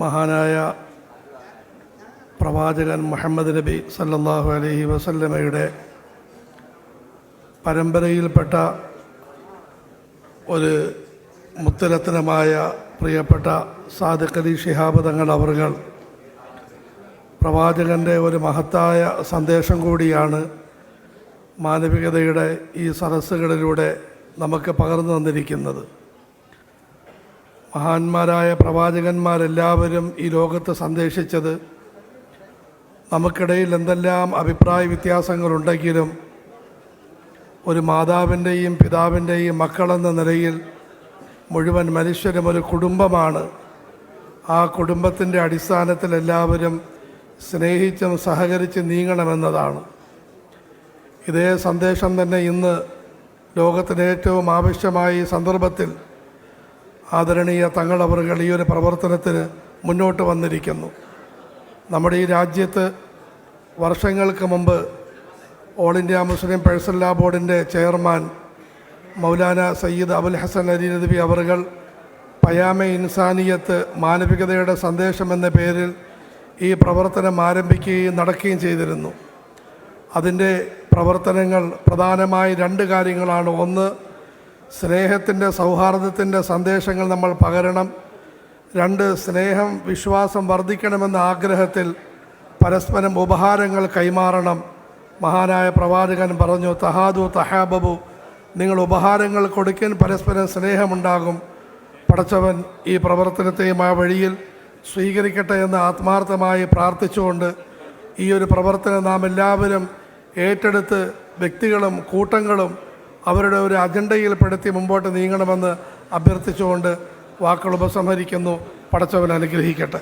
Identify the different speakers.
Speaker 1: മഹാനായ പ്രവാചകൻ മുഹമ്മദ് നബി സല്ലാഹു അലഹി വസല്ലമയുടെ പരമ്പരയിൽപ്പെട്ട ഒരു മുത്തരത്നമായ പ്രിയപ്പെട്ട സാദിഖ് ശിഹാബ് തങ്ങൾ അവർകൾ പ്രവാചകന്റെ ഒരു മഹത്തായ സന്ദേശം കൂടിയാണ് മാനവികതയുടെ ഈ സദസ്സുകളിലൂടെ നമുക്ക് പകർന്നു തന്നിരിക്കുന്നത്. മഹാന്മാരായ പ്രവാചകന്മാരെല്ലാവരും ഈ ലോകത്ത് സന്ദേശിച്ചത് നമുക്കിടയിൽ എന്തെല്ലാം അഭിപ്രായ വ്യത്യാസങ്ങളുണ്ടെങ്കിലും ഒരു മാതാവിന്റെയും പിതാവിന്റെയും മക്കളെന്ന നിലയിൽ മുഴുവൻ മനുഷ്യരും ഒരു കുടുംബമാണ്. ആ കുടുംബത്തിന്റെ അടിസ്ഥാനത്തിൽ എല്ലാവരും സ്നേഹിച്ചും സഹകരിച്ച് നീങ്ങണമെന്നതാണ്. ഇതേ സന്ദേശം തന്നെ ഇന്ന് ലോകത്തിന് ഏറ്റവും ആവശ്യമായ സന്ദർഭത്തിൽ ആദരണീയ തങ്ങളവറുകൾ ഈ ഒരു പ്രവർത്തനത്തിന് മുന്നോട്ട് വന്നിരിക്കുന്നു. നമ്മുടെ ഈ രാജ്യത്ത് വർഷങ്ങൾക്ക് മുമ്പ് all India Muslim personal law ബോർഡിന്റെ ചെയർമാൻ മൗലാന സയ്യിദ് അബുൽ ഹസൻ അലി നദ്വി അവറുകൾ പയാമ ഇൻസാനിയത്ത് മാനവികതയുടെ സന്ദേശം എന്ന പേരിൽ ഈ പ്രവർത്തനം ആരംഭിക്കുകയും നടക്കുകയും ചെയ്തിരുന്നു. അതിന്റെ പ്രവർത്തനങ്ങൾ പ്രധാനമായി രണ്ട് കാര്യങ്ങളാണ്. ഒന്ന് സ്നേഹത്തിന്റെ സൗഹാർദ്ദത്തിന്റെ സന്ദേശങ്ങൾ നമ്മൾ പകരണം. രണ്ട് സ്നേഹം വിശ്വാസം വർദ്ധിക്കണമെന്ന ആഗ്രഹത്തിൽ പരസ്പരം ഉപഹാരങ്ങൾ കൈമാറണം. മഹാനായ പ്രവാചകൻ പറഞ്ഞു തഹാദു തഹാബബു. നിങ്ങൾ ഉപഹാരങ്ങൾ കൊടുക്കാൻ പരസ്പരം സ്നേഹമുണ്ടാകും. പടച്ചവൻ ഈ പ്രവർത്തനത്തെയും ആ വഴിയിൽ സ്വീകരിക്കട്ടെ എന്ന് ആത്മാർത്ഥമായി പ്രാർത്ഥിച്ചുകൊണ്ട് ഈ ഒരു പ്രവർത്തനം നാം എല്ലാവരും ഏറ്റെടുത്ത് വ്യക്തികളും കൂട്ടങ്ങളും അവരുടെ ഒരു അജണ്ടയിൽപ്പെടുത്തി മുമ്പോട്ട് നീങ്ങണമെന്ന് അഭ്യർത്ഥിച്ചുകൊണ്ട് വാക്കുകൾ ഉപസംഹരിക്കുന്നു. പടച്ചവൻ അനുഗ്രഹിക്കട്ടെ.